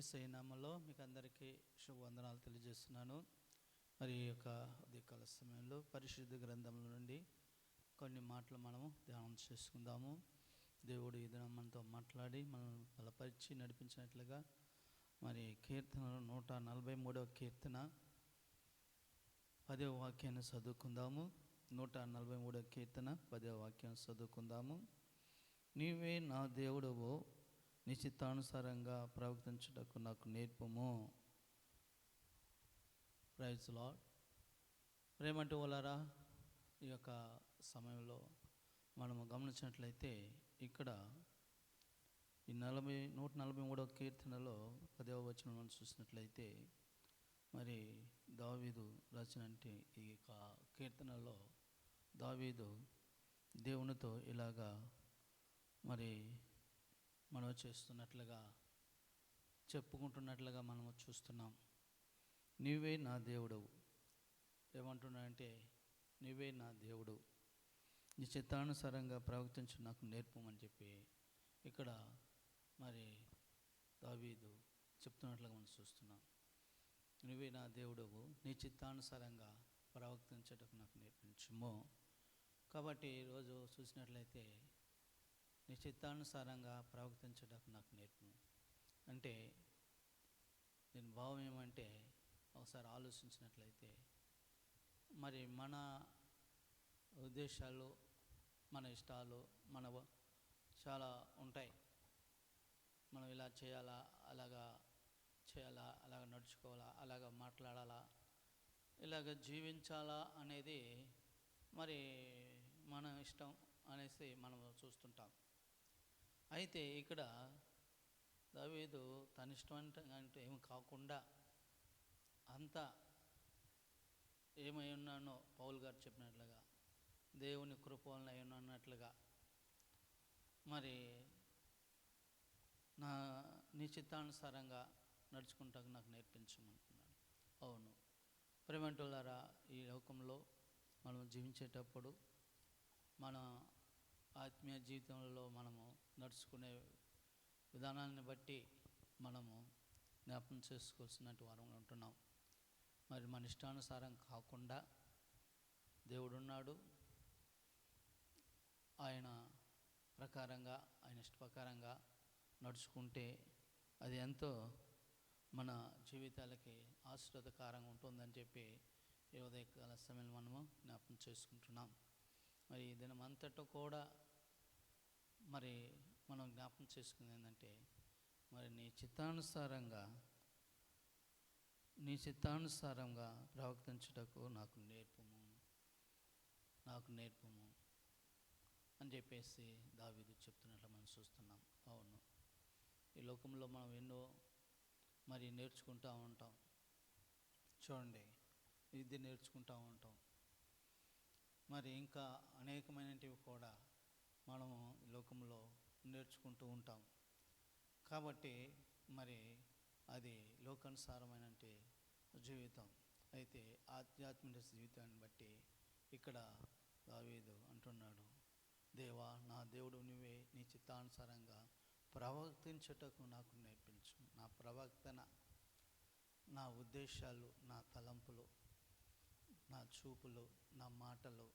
ఏసైనామలో మీకు అందరికీ శుభవందనాలు తెలియజేస్తున్నాను. మరి ఈ యొక్క ఉదయకాల సమయంలో పరిశుద్ధ గ్రంథంలో నుండి కొన్ని మాటలు మనము ధ్యానం చేసుకుందాము. దేవుడు ఈ దినం మనతో మాట్లాడి మనం బలపరిచి నడిపించినట్లుగా మరి కీర్తన నూట నలభై మూడవ కీర్తన పదవ వాక్యాన్ని చదువుకుందాము. నూట నలభై మూడవ కీర్తన పదవ వాక్యాన్ని చదువుకుందాము. నీవే నా దేవుడవో నిశ్చితానుసారంగా ప్రవర్తించుటకు నాకు నేర్పము. ప్రైజ్ లాడ్ ప్రేమంటే వాళ్ళారా ఈ యొక్క సమయంలో మనము గమనించినట్లయితే ఇక్కడ ఈ నలభై నూట నలభై మూడవ కీర్తనలో పదవ వచనం మనం చూసినట్లయితే మరి దావీదు రచనంటే ఈ యొక్క కీర్తనలో దావీదు దేవునితో ఇలాగా మరి మనం చేస్తున్నట్లుగా చెప్పుకుంటున్నట్లుగా మనము చూస్తున్నాం. నీవే నా దేవుడవు. ఏమంటున్నాడంటే నీవే నా దేవుడు. నీ చిత్తానుసారంగా ప్రవర్తించు నాకు నేర్పమని చెప్పి ఇక్కడ మరి దావీదు చెప్తున్నట్లుగా మనం చూస్తున్నాం. నువ్వే నా దేవుడవు. నీ చిత్తానుసారంగా ప్రవర్తించటకు నాకు నేర్పించుము. కాబట్టి ఈరోజు చూసినట్లయితే నీ చిత్తానుసారంగా ప్రవర్తించడం నాకు నేర్పు అంటే దీని భావం ఏమంటే ఒకసారి ఆలోచించినట్లయితే మరి మన ఉద్దేశాలు మన ఇష్టాలు మన చాలా ఉంటాయి. మనం ఇలా చేయాలా అలాగా చేయాలా అలాగ నడుచుకోవాలా అలాగ మాట్లాడాలా ఇలాగ జీవించాలా అనేది మరి మన ఇష్టం అనేసి మనం చూస్తుంటాం. అయితే ఇక్కడ దావీదు తన ఇష్టం అంటే అంటే ఏమి కాకుండా అంతా ఏమై ఉన్నానో పౌల్ గారు చెప్పినట్లుగా దేవుని కృప వలన అయి ఉన్నట్లుగా మరి నా నీ చిత్తానుసారంగా నడుచుకుంటాకు నాకు నేర్పించమంటున్నాడు. అవును. ప్రేమంటులారా ఈ లోకంలో మనం జీవించేటప్పుడు మన ఆత్మీయ జీవితంలో మనము నడుచుకునే విధానాన్ని బట్టి మనము జ్ఞాపకం చేసుకోవాల్సినట్టు వారం ఉంటున్నాం. మరి మన ఇష్టానుసారం కాకుండా దేవుడున్నాడు. ఆయన ప్రకారంగా ఆయన ఇష్ట ప్రకారంగా నడుచుకుంటే అది ఎంతో మన జీవితాలకి ఆశ్రదకారంగా ఉంటుందని చెప్పి ఈ ఉదయకాల సమయంలో మనము జ్ఞాపకం చేసుకుంటున్నాం. మరి దినమంతటా దినం అంతటా కూడా మరి మనం జ్ఞాపకం చేసుకుంది ఏంటంటే మరి నీ చిత్తానుసారంగా నీ చిత్తానుసారంగా ప్రవర్తించుటకు నాకు నేర్పము. నాకు నేర్పము. అని చెప్పేసి దావీదు చెప్తున్నట్లు మనం చూస్తున్నాం. అవును. ఈ లోకంలో మనం ఎన్నో మరి నేర్చుకుంటూ ఉంటాం. చూడండి. ఇది నేర్చుకుంటూ ఉంటాం. మరి ఇంకా అనేకమైనటివి కూడా మనము ఈ లోకంలో నేర్చుకుంటూ ఉంటాం. కాబట్టి మరి అది లోకానుసారమైన జీవితం. అయితే ఆధ్యాత్మిక జీవితాన్ని బట్టి ఇక్కడ దావేదు అంటున్నాడు దేవా నా దేవుడు నువ్వే నీ చిత్తానుసారంగా ప్రవర్తించుటకు నాకు నేర్పించు. నా ప్రవర్తన నా ఉద్దేశాలు నా తలంపులు నా చూపులు నా మాటలు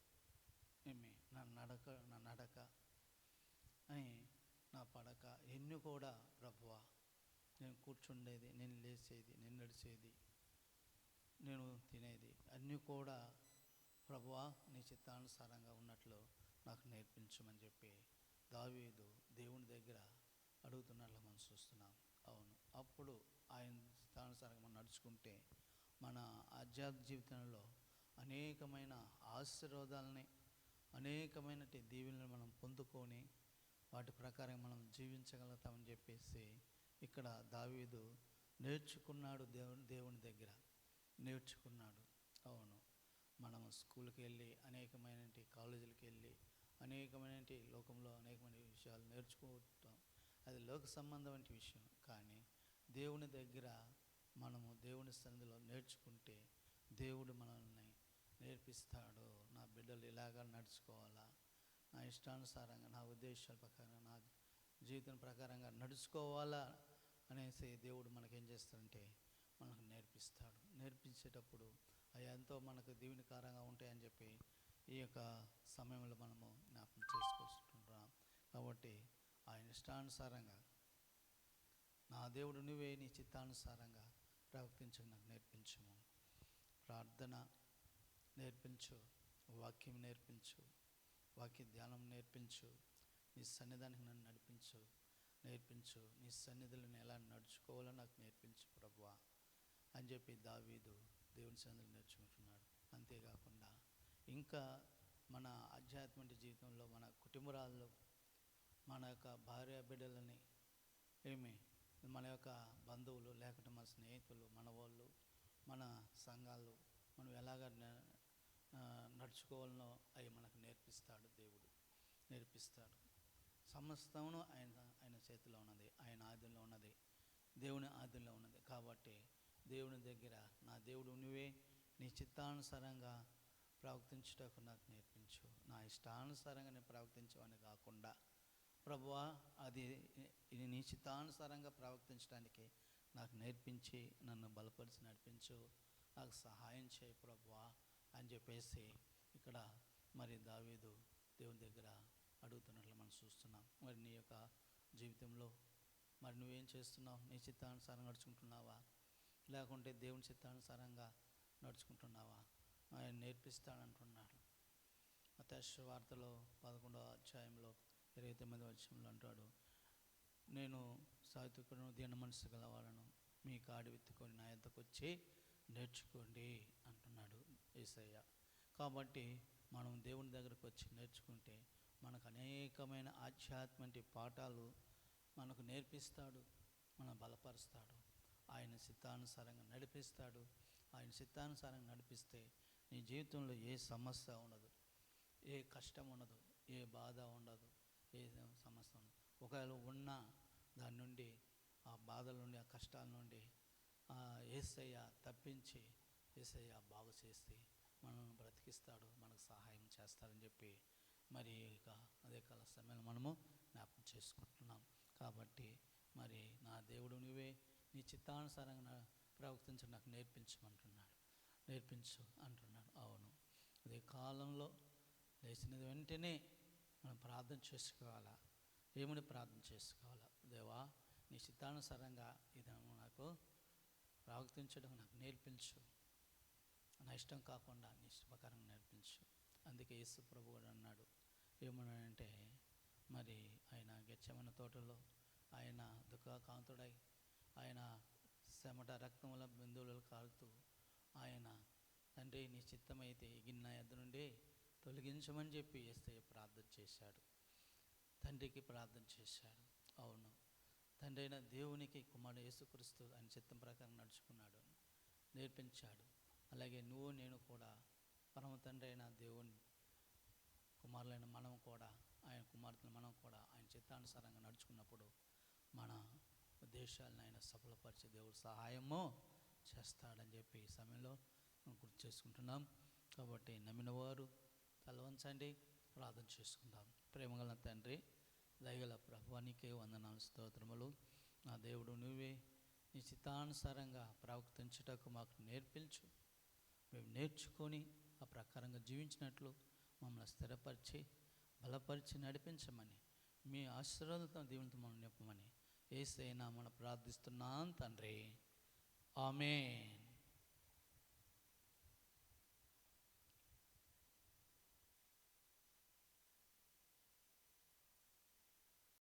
ఏమి? నా నడక నా నడక అని నా పడక ఎన్ని కూడా ప్రభువా నేను కూర్చుండేది నేను లేచేది నేను నడిచేది నేను తినేది అన్నీ కూడా ప్రభువా నీ చిత్తానుసారంగా ఉన్నట్లు నాకు నేర్పించమని చెప్పి దావీదు దేవుని దగ్గర అడుగుతున్నట్లు మనం చూస్తున్నాం. అవును. అప్పుడు ఆయన చిత్తానుసారంగా మనం నడుచుకుంటే మన ఆధ్యాత్మిక జీవితంలో అనేకమైన ఆశీర్వాదాలని అనేకమైనటి దీవెనలు మనం పొందుకొని వాటి ప్రకారం మనం జీవించగలుగుతామని చెప్పేసి ఇక్కడ దావీదు నేర్చుకున్నాడు దేవుని దేవుని దగ్గర. నేర్చుకున్నాడు. అవును. మనం స్కూల్కి వెళ్ళి అనేకమైన కాలేజీలకు వెళ్ళి అనేకమైన లోకంలో అనేకమైన విషయాలు నేర్చుకుంటాం. అది లోక సంబంధమైన విషయం. కానీ దేవుని దగ్గర మనము దేవుని సన్నిధిలో నేర్చుకుంటే దేవుడు మనల్ని నేర్పిస్తాడు. నా బిడ్డలు ఇలాగా నడుచుకోవాలా? నా ఇష్టానుసారంగా నా ఉద్దేశాల ప్రకారం నా జీవితం ప్రకారంగా నడుచుకోవాలా అనేసి దేవుడు మనకేం చేస్తాడంటే మనకు నేర్పిస్తాడు. నేర్పించేటప్పుడు అవి ఎంతో మనకు దీవెనకారంగా ఉంటాయని చెప్పి ఈ యొక్క సమయంలో మనము జ్ఞాపకం చేసుకుంటున్నాం కాబట్టి ఆయన ఇష్టానుసారంగా నా దేవుడు నువ్వే నీ చిత్తానుసారంగా ప్రవర్తించు నాకు నేర్పించము ప్రార్థన నేర్పించు వాక్యం నేర్పించు వాక్య ధ్యానం నేర్పించు. నీ సన్నిధానికి నన్ను నడిపించు. నేర్పించు. నీ సన్నిధిలో నేను ఎలా నడుచుకోవాలో నాకు నేర్పించు ప్రభువా. అని చెప్పి దావీదు దేవుని సన్నిధిలో నేర్చుకుంటున్నాడు. అంతేకాకుండా ఇంకా మన ఆధ్యాత్మిక జీవితంలో మన కుటుంబరాల్లో మన యొక్క భార్య బిడ్డలని ఏమి మన యొక్క బంధువులు లేకుంటే మన స్నేహితులు మన వాళ్ళు మన సంఘాలు మనం ఎలాగ నడుచుకోవాలనో అవి మనకు నేర్పిస్తాడు దేవుడు. నేర్పిస్తాడు. సమస్తమును ఆయన ఆయన చేతిలో ఉన్నది. ఆయన ఆదిలో ఉన్నది. దేవుని ఆదిలో ఉన్నది. కాబట్టి దేవుని దగ్గర నా దేవుడు నువ్వే నీ చిత్తానుసారంగా ప్రవర్తించుటకు నాకు నేర్పించు. నా ఇష్టానుసారంగా నేను ప్రవర్తించవని కాకుండా ప్రభువా అది నీ చిత్తానుసారంగా ప్రవర్తించడానికి నాకు నేర్పించి నన్ను బలపరిచి నడిపించు. నాకు సహాయం చేయి ప్రభువా. అని చెప్పేసి ఇక్కడ మరి దావీదు దేవుని దగ్గర అడుగుతున్నట్లు మనం చూస్తున్నాం. మరి నీ యొక్క జీవితంలో మరి నువ్వేం చేస్తున్నావు? నీ చిత్తానుసారం నడుచుకుంటున్నావా? లేకుంటే దేవుని చిత్తానుసారంగా నడుచుకుంటున్నావా? ఆయన నేర్పిస్తాడంటున్నాడు అత్యాశ వార్తలో పదకొండవ అధ్యాయంలో ఇరవై తొమ్మిది వచ్చంలో అంటాడు నేను సాత్వికులను దీన మనసు గలవాలను మీ కాడి విత్తుకొని నా యొద్దకు వచ్చి నేర్చుకోండి అని ఏసయ్య. కాబట్టి మనం దేవుని దగ్గరకు వచ్చి నేర్చుకుంటే మనకు అనేకమైన ఆధ్యాత్మిక పాఠాలు మనకు నేర్పిస్తాడు మన బలపరుస్తాడు. ఆయన చిత్తానుసారంగా నడిపిస్తాడు. ఆయన చిత్తానుసారంగా నడిపిస్తే నీ జీవితంలో ఏ సమస్య ఉండదు ఏ కష్టం ఉండదు ఏ బాధ ఉండదు ఏ సమస్య ఉండదు. ఒకవేళ ఉన్నా దాని నుండి ఆ బాధల నుండి ఆ కష్టాల నుండి ఆ ఏసయ్య తప్పించి ఏసయ్య బాగు చేసి మనల్ని బ్రతికిస్తాడు మనకు సహాయం చేస్తాడని చెప్పి మరి ఇక అదే కాల సమయంలో మనము జ్ఞాపకం చేసుకుంటున్నాం. కాబట్టి మరి నా దేవుడు నువ్వే నీ చిత్తానుసారంగా ప్రవర్తించి నాకు నేర్పించమంటున్నాడు. నేర్పించు అంటున్నాడు. అవును. అదే కాలంలో లేచినది వెంటనే మనం ప్రార్థన చేసుకోవాలా? దేవుని ప్రార్థన చేసుకోవాలా? దేవా నీ చిత్తానుసారంగా ఇది నాకు ప్రవర్తించడం నాకు నేర్పించు. నా ఇష్టం కాకుండా నీ ఇష్ట నేర్పించు. అందుకే యేసు ప్రభు కూడా అన్నాడు ఏమన్నాడంటే మరి ఆయన గెచ్చమన తోటలో ఆయన దుఃఖకాంతుడై ఆయన శమట రక్తముల బిందువులు కారుతూ ఆయన తండ్రి నీ చిత్తమైతే గిన్నె ఎద్దు నుండి తొలగించమని చెప్పి వేస్తే ప్రార్థన చేశాడు. తండ్రికి ప్రార్థన చేశాడు. అవును తండ్రి అయిన దేవునికి కుమారుడు యేసుక్రీస్తు ఆయన చిత్తం ప్రకారం నడుచుకున్నాడు నేర్పించాడు. అలాగే నువ్వు నేను కూడా పరమ తండ్రి అయిన దేవుని కుమారులైన మనం కూడా ఆయన కుమార్తెలు మనం కూడా ఆయన చిత్తానుసారంగా నడుచుకున్నప్పుడు మన ఉద్దేశాలను ఆయన సఫలపరిచే దేవుడు సహాయము చేస్తాడని చెప్పి ఈ సమయంలో మనం గుర్తు చేసుకుంటున్నాం. కాబట్టి నమ్మినవారు తలవంచండి ప్రార్థన చేసుకుందాం. ప్రేమగల తండ్రి దయగల ప్రభువానికే వందనాలు స్తోత్రములు. నా దేవుడు నువ్వే నీ చిత్తానుసారంగా ప్రవర్తించుటకు మాకు నేర్పించు. మేము నేర్చుకొని ఆ ప్రకారంగా జీవించినట్లు మమ్మల్ని స్థిరపరిచి బలపరిచి నడిపించమని మీ ఆశీర్వాదంతో దేవునితో మనం నింపమని ఏసైనా మనం ప్రార్థిస్తున్నాం తండ్రి. ఆమె